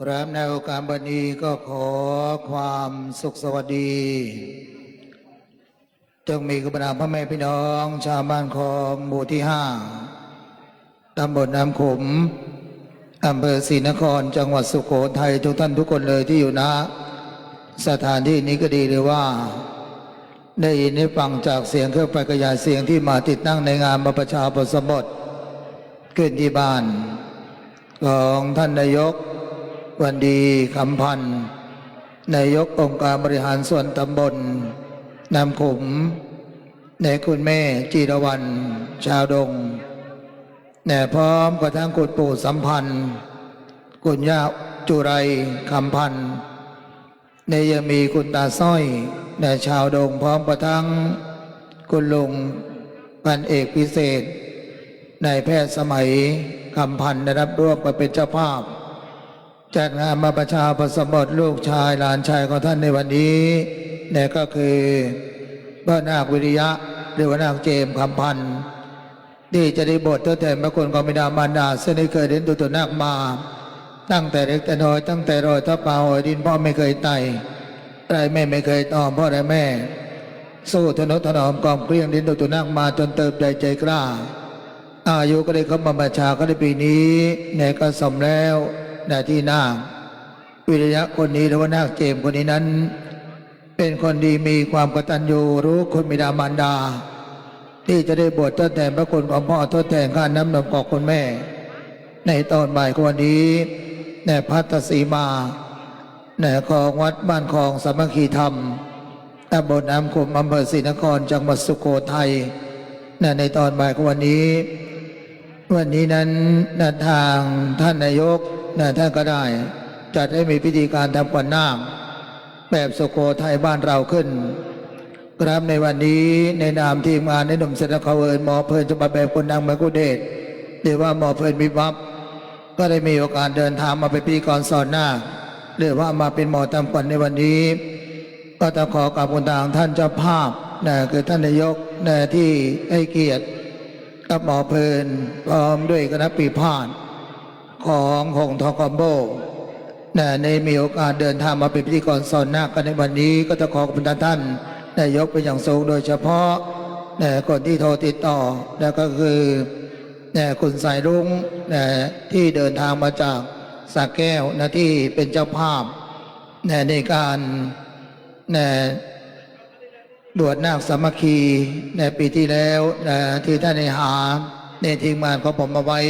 ครับในโอกาสบันนี้ก็ขอความสุขสวัสดีจงมีกับบรรดาพ่อแม่พี่น้อง ชาวบ้านของหมู่ที่ห้าตำบลน้ำขมอำเภอศรีนคร จังหวัดสุโขทัยทุกท่านทุกคนเลยที่อยู่นะ สถานที่นี้ก็ดีเลยว่า ได้ยินได้ฟังจากเสียงเครื่องประยายเสียงที่มาติดตั้งในงานบรรพชาปสมบทขึ้นที่บ้าน ของท่านนายก วันดีคำพันธ์นายกองค์การบริหารส่วนตำบลนำขุมในคุณแม่จีรวัน ชาวดงแน่พร้อมกับทั้งกุดปู่สัมพันธ์คุณย่าจุไรคำพันธ์ในยังมีคุณตาสร้อยในชาวดงพร้อมกับทั้งคุณลุงพันเอกพิเศษ ในแพทย์สมัยคำพันธ์ได้รับร่วมมาเป็นเจ้าภาพ จัดงานมาประชาประสมบทลูกชายหลานชายของท่านในวันนี้เนี่ยก็คือพระนาควิริยะหรือว่านาคเจมคำพันธ์ที่จะได้บททดแทนพระคุณของบิดามารดาซึ่งได้เคยเห็นตัวตัวนาคมา ตั้งแต่เล็กแต่น้อยตั้งแต่รอยทับป่าหอยดินพ่อไม่เคยไต่ไรแม่ไม่เคยตอมพ่อและแม่ สู้ทนุถนอมกองเกลี้ยงดินตัวตัวนาคมาจนเติบใหญ่ใจกล้า อายุก็ได้เข้ามาบัญชาก็ได้ปีนี้แน่ก็สมแล้ว แน่ที่นาควิริยะคนนี้หรือว่านาคเจมคนนี้นั้น เป็นคนดีมีความกตัญญูรู้คุณบิดามารดา ที่จะได้บวชทดแทนพระคุณของพ่อทดแทนข้าน้ำนมของคุณแม่ ในตอนบ่ายของวันนี้แน่พัทสีมาแน่ของวัดบ้านคลองสามัคคีธรรมตำบลน้ำขุมอำเภอศรีนครจังหวัดสุโขทัยในตอนบ่ายของวันนี้ วันนี้นั้นนทางท่านนายก นะท่านก็ได้ จัดให้มีพิธีการทำขวัญนาคแบบสุโขทัยบ้านเราขึ้น ครับในวันนี้ในนามทีมงานในหนุ่มเสนเขาเอิญหมอเพลินจะมาแบบคนดังมากุเดชหรือว่าหมอเพลินมิวับก็ได้มีโอกาสเดินทางมาเป็นพิธีกรสอนหน้าคหรือว่ามาเป็นหมอทำขวัญในวันนี้ ก็ต้องขอกับคุณทางท่านเจ้าภาพนะคือท่านนายกนะที่ให้เกียรติกับหมอเพลินพร้อมด้วยคณะปีพาด ของหงทองคอมโบนะในมีโอกาสเดินทางมาเป็นพิธีกรสอนนาคกันในวันนี้ก็จะขอขอบคุณท่านท่านนายกเป็นอย่างสูงโดยเฉพาะนะคนที่โทรติดต่อนะก็คือนะคุณสายรุ้งนะที่เดินทางมาจากสระแก้วนะที่เป็นเจ้าภาพนะในการนะบวชนาคสามัคคีในปีที่แล้วนะที่ท่านได้หาในทีมงานของผมมาไว้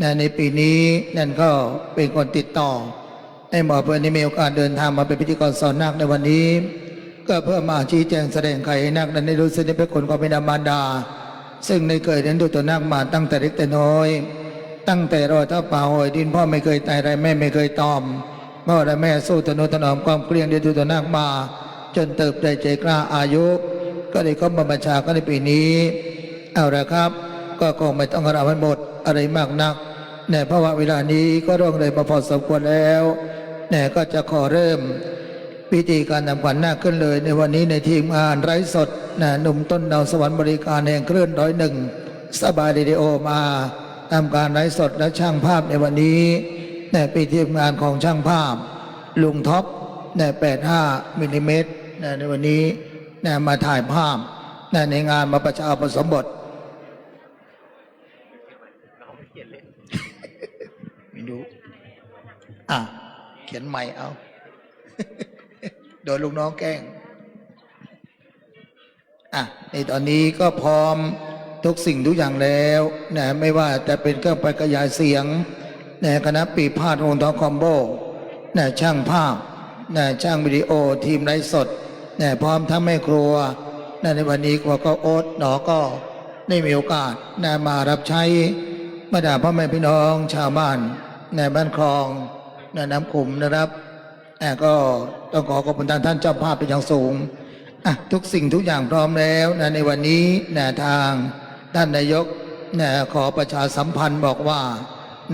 นะในปีนี้นั่นก็เป็นคนติดต่อให้หมอเพื่อนได้มีโอกาสเดินทางมาเป็นพิธีกรสอนนาคในวันนี้ ก็เพื่อมาชี้แจงแสดงไขให้นาคนั้นได้รู้สึกในพระคุณของบิดามารดา ซึ่งในเคยเรียนดูตัวนาคมาตั้งแต่เล็กแต่น้อย ตั้งแต่รอยเท้าเปล่าหอยดินพ่อไม่เคยตายไรแม่ไม่เคยตอมพ่อและแม่สู้ตนุถนอมความเกลียงเดียวดูตัวนาคมา จนเติบได้ใจกล้าอายุ ก็ได้เข้ามาบัญชาก็ในปีนี้เอาละครับ ก็คงไม่ต้องกระมันหมดอะไรมากนักในเพราะว่าเวลานี้ก็ร่วงเลยมาพอสมควรแล้วแน่ก็จะขอเริ่มพิธีการทำขวัญนาขึ้นเลย ในวันนี้ในทีมงานไร้สดนะหนุ่มต้นดาวสวรรค์บริการแห่งเคลื่อนร้อยหนึ่งสบายเรดิโอมาทำการไร้สดและช่างภาพในวันนี้ในปีทีมงานของช่างภาพ ลุงท็อปใน85มิลลิเมตรนะในวันนี้นะมาถ่ายภาพนะในงานมาประชาผสมบท ขียนใหม่เอา โดนลูกน้องแกล้ง อะ ในตอนนี้ก็พร้อมทุกสิ่งทุกอย่างแล้วนะไม่ว่าจะเป็นเครื่องประกยายเสียงนะคณะปีพาดวงทองคอมโบนะช่างภาพนะช่างวิดีโอทีมไลฟ์สดนะพร้อมทั้งแม่ครัวนะในวันนี้ครัวก็โอ๊ตหนอก็ได้มีโอกาสนะมารับใช้บรรดาพ่อแม่พี่น้องชาวบ้านในบ้านคลอง ในน้ำขุมนะครับแต่ก็ต้องขอขอบคุณท่านท่านเจ้าภาพเป็นอย่างสูงทุกสิ่งทุกอย่างพร้อมแล้วนะในวันนี้นะทางท่านนายกนะขอประชาสัมพันธ์บอกว่า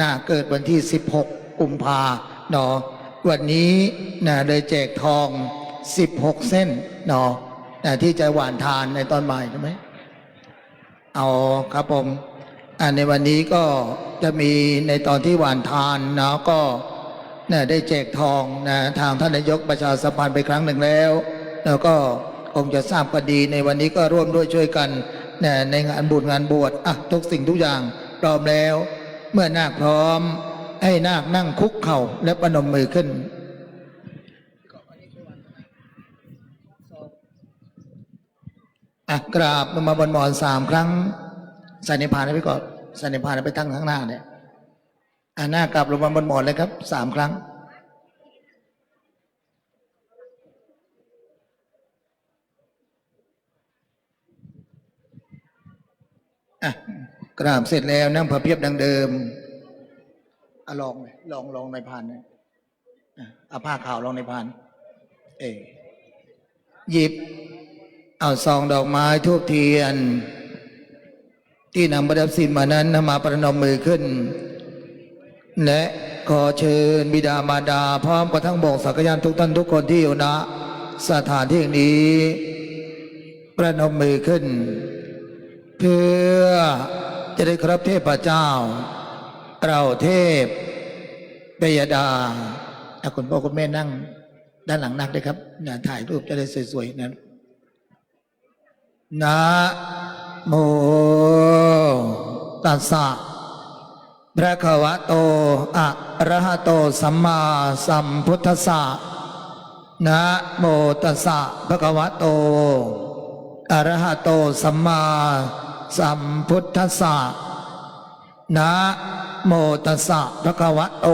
น่าเกิดวันที่ 16 กุมภาเนาะวันนี้นะเลยแจกทอง 16 เส้นเนาะนะที่จะหวานทานในตอนบ่ายใช่ไหมเอาครับผมในวันนี้ก็จะมีในตอนที่หวานทานเนาะก็ นะได้แจกทองนะทางท่านนายกประชาสัมพันธ์ไปครั้งหนึ่งแล้ว แล้วก็คงจะทราบกันดีในวันนี้ก็ร่วมด้วยช่วยกันนะในงานบุญงานบวชอะทุกสิ่งทุกอย่างพร้อมแล้ว เมื่อนาคพร้อม ให้นาคนั่งคุกเข่าและประนมมือขึ้นอะกราบลงมาบนหมอนสามครั้งใส่ในพานไปก่อนใส่ในพานไปตั้งข้างหน้าเนี่ย อะหน้ากลับลงมาบนหมอนเลยครับสามครั้ง อะกราบเสร็จแล้วนั่งพระเพียบดังเดิมอะลองเลยลองลองในพานเนี่ยอะเอาผ้าขาวลองในพานเออหยิบ เอาซองดอกไม้ทูบเทียน ที่นำประดับสินมานั้นนำมาประนมมือขึ้น และขอเชิญบิดามารดา พร้อมกับทั้งบอกสักยานทุกท่านทุกคนที่อยู่ณสถานที่แห่งนี้ประนมมือขึ้น เพื่อจะได้ครับเทพเจ้า เราเทพเบยดาอะคุณพ่อคุณแม่นั่ง ด้านหลังนักเลยครับอย่าถ่ายรูปจะได้สวยๆนั้นนะโมตัสสะ พระคะวะโตอะระหะโตสัมมาสัมพุทธัสสะนะโมตัสสะพระคะวะโตอะระหะโตสัมมาสัมพุทธัสสะนะโมตัสสะพระคะวะโต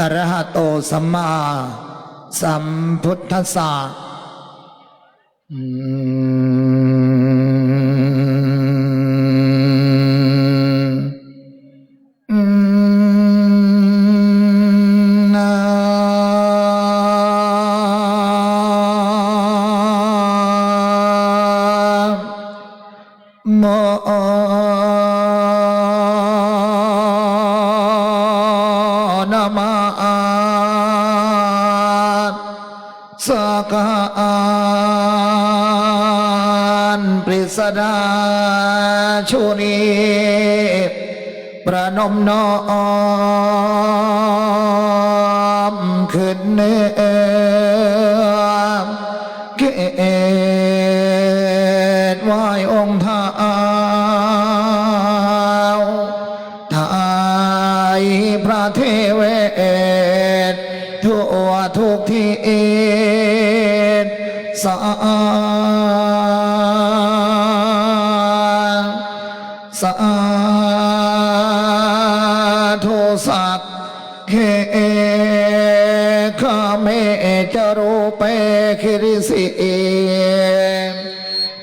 อะระหะโตสัมมาสัมพุทธัสสะอืม โมนะมาสกานปริสดาชุนีประนมนอ ทุกที่สาสาธุสักเขข้าเมจรูเปคิริสิ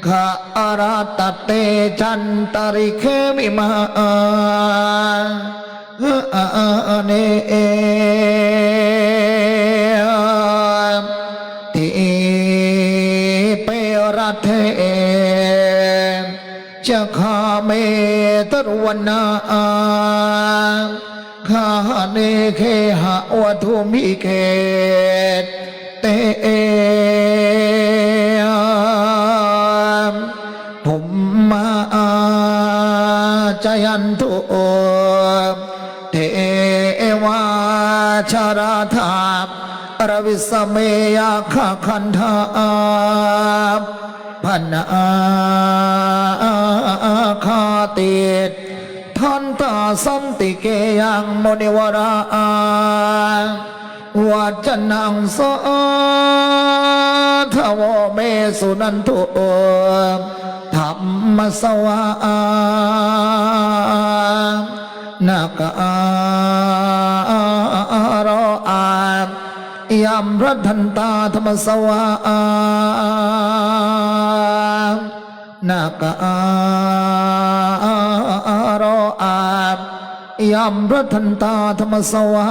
ข้าอาราตเตจันตริเคมิมาเนทิ วนาข้าเนเคหะวัตุมิเกตเตผมมาจายันตุเทวาชาราธาอรวิสเมยาขคันธาพันอาคาติดทันต สันติเกยังมนิวราวัจนังสาทวเมสุนันตุธรรมสวานาการออายามรัทันตาธรรมสวา นาการออายามรัทันตาธรรมสวา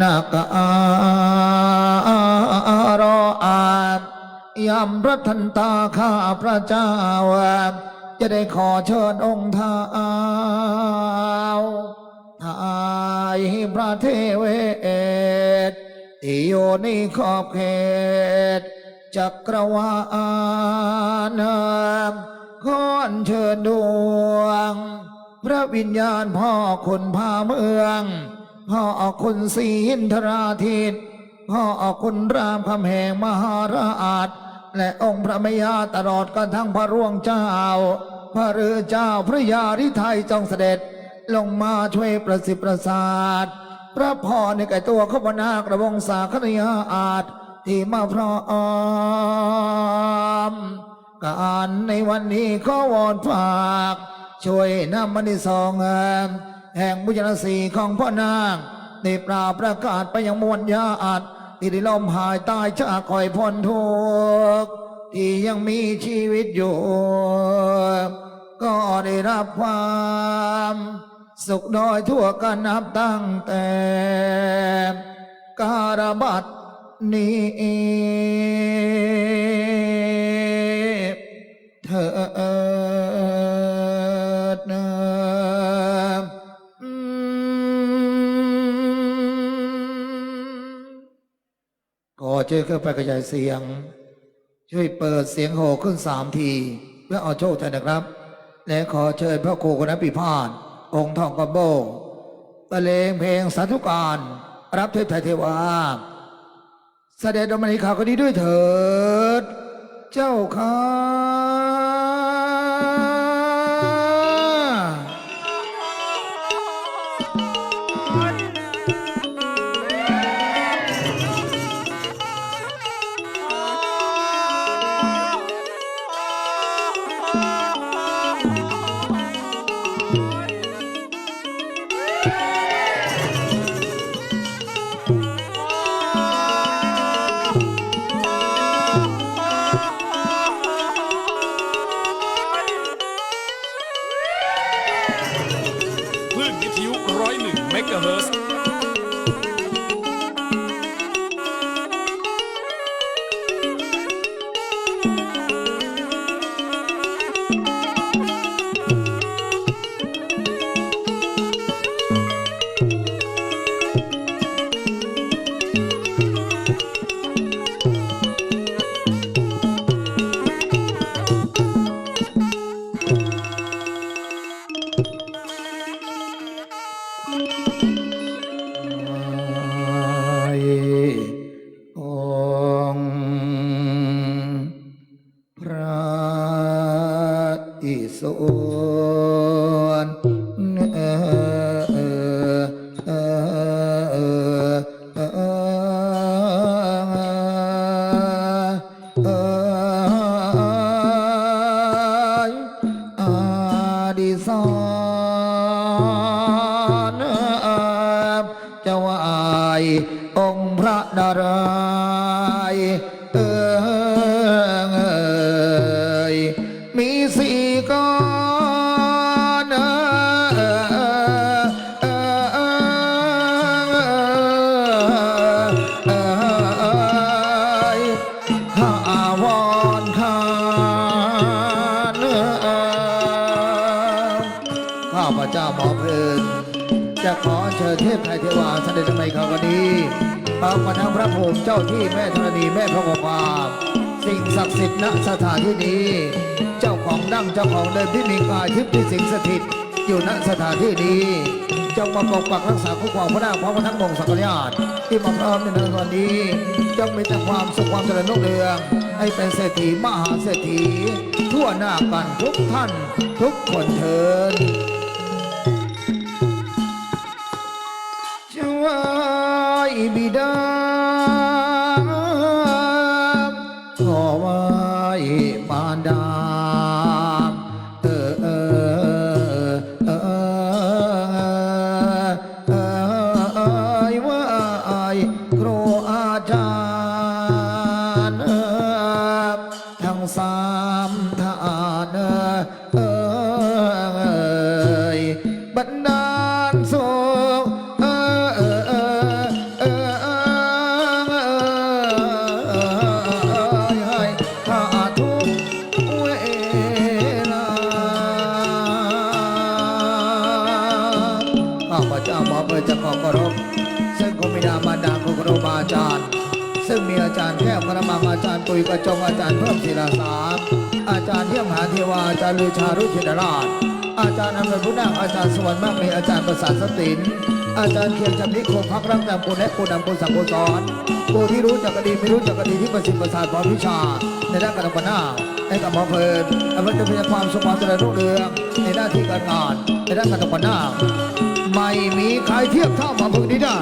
นาการออายามรัทันตาข้าพระเจ้าจะได้ขอเชิญองค์ท้าวทายพระเทเวศที่อยู่ในขอบเขต จักรวาลขอนเชิญดวง พระวิญญาณพ่อคนพาเมือง พ่อออกคนศรีอินทราทิตพ่อออกคนรามคำแหงมหาราช และองค์พระมยาตลอดกันทั้งพระร่วงเจ้า พระเรือเจ้าพระยาฤทัยจงเสด็จลงมาช่วยประสิทธิ์ประสาท พระพรในแก่ตัวข้าพนากระวงสาคณยาอาจ ที่มาพร้อมการในวันนี้ขอวอนฝาก ช่วยนำมันที่สองแห่งแห่งบุญญาสีของพ่อนางได้ปราประกาศไปยังมวลญาติที่ได้ล้มหายตายจาคอยพ้นทุกข์ที่ยังมีชีวิตอยู่ ก็ได้รับความสุขโดยทั่วกันนับตั้งแต่ การบัต นี้เถิดนะอืมก็เจอเข้าไปกระจายเสียง ช่วยเปิดเสียงโห่ขึ้นสามที เพื่อเอาโชคใจนะครับ และขอเชิญพระครูคณะปิพาสองค์ทองกระโบบรรเลงเพลงสาธุการ รับเทพไทยเทวา เสด็จดมณีข่าวก็ดีด้วยเถิด เจ้าค่ะ ค์ ระภูมิเจ้าที่แม่ธรณีแม่พระกวามสิ่งศักดิ์สิทธิ์ณสถานที่นี้ เจ้าของดั้งเจ้าของเดิมที่มีกายทิพย์ที่สิงสถิตอยู่ณสถานที่นี้จงมาปกปักรักษาคุ้มครองพระนางพร้อมกับทั้งวงศักดิ์ญาติที่มาพร้อมในวันนี้จงมีแต่ความสุขความเจริญรุ่งเรืองให้เป็นเศรษฐีมหาเศรษฐี ทั่วหน้ากันทุกท่านทุกคนเถิดช่วยบิดา งอาจารย์ปุยกระจงอาจารย์เพิ่มศิลาสามอาจารย์เยี่ยมหาเทวาอาจารย์ลือชารุชินราช อาจารย์อำนวยพุทธนาอาจารย์สวรรค์มากมีอาจารย์ประสานสตินอาจารย์เขียนจำนิโคพักรักจำคุณและคุณนำคุณสังคุณสอนผู้ที่รู้จักกดีไม่รู้จักกดีที่ประสิทธิ์ประสาทพรวิชา ในด้านการปนาให้กับหมอเพลินอำนวยพยาความสมความเจริญรุ่งเรืองในหน้าที่การงานในด้านการปนาไม่มีใครเทียบเท่าหมอพึ่งนี้ได้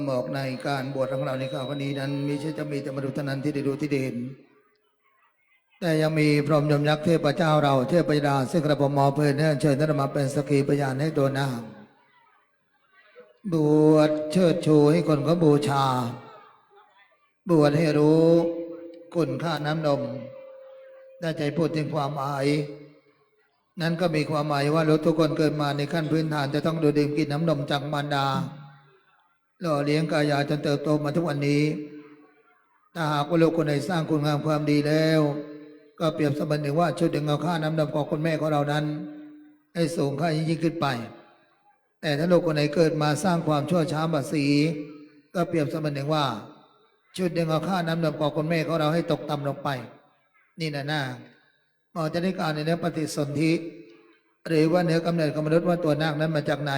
ก็บอกในการบวชของเราในข้าวนี้นั้นมีใช่จะมีแต่มนุษย์เท่านั้นที่ได้ดูที่ได้เห็นแต่ยังมีพรหมยมยักษ์เทพเจ้าเราเทพยดาซึ่งกระผมมอเพลินเนี่ยเชิญท่านมาเป็นสกีพยานให้ตัวนางบวชเชิดชูให้คนเขาบูชา บวชให้รู้คุณค่าน้ำนมได้ใจพูดถึงความหมายนั้นก็มีความหมายว่าเราทุกคนเกิดมาในขั้นพื้นฐานจะต้องดูดื่มกินน้ำนมจากมารดา หล่อเลี้ยงกายาจนเติบโตมาทุกวันนี้ถ้าหากว่าลูกคนไหนสร้างคุณงามความดีแล้ว ก็เปรียบเสมือนหนึ่งว่าช่วยดึงเอาค่าน้ำนมของคุณแม่ของเรานั้น ให้สูงค่ายิ่งขึ้นไป แต่ถ้าลูกคนไหนเกิดมาสร้างความชั่วช้าบาสี ก็เปรียบเสมือนหนึ่งว่า ชุดหนึ่งเอาค่าน้ำนมของคุณแม่ของเราให้ตกต่ำลงไป นี่นะหน้าหมอจะได้กล่าวในเนื้อปฏิสนธิหรือว่าเนื้อกำเนิดของมนุษย์ว่าตัวนาคนั้นมาจากไหน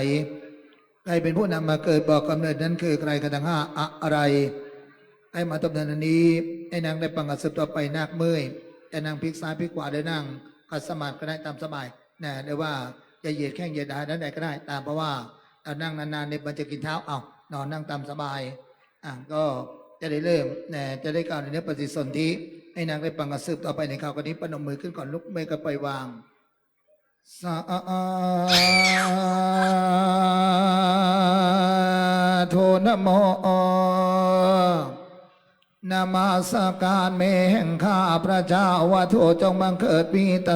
ใครเป็นผู้นำมาเกิดบอกกำเนิดนั้นคือใครกันทั้งห้าอะอะไรให้มาตบนันนี้ให้นางได้ปังกัสืบต่อไปนาคเมื่อยจะนางพลิกซ้ายพลิกขวาได้นั่งขัดสมาธิก็ได้ตามสบายนะหรือว่าจะเหยียดแข้งเหยียดขาด้านใดก็ได้ตามเพราะว่าเอานั่งนานๆเนี่ยมันจะกินเท้าเอานอนนั่งตามสบายอะก็จะได้เริ่มนะจะได้กล่าวในเนื้อปฏิสนธิให้นางได้ปังกัสืบต่อไปในข่าวกันนี้ปนมมือขึ้นก่อนลุกไม่ก็ปวาง สาธุนโมนามาสการเมแห่งข้าพระเจ้าว่าโทจงบังเกิดมีแต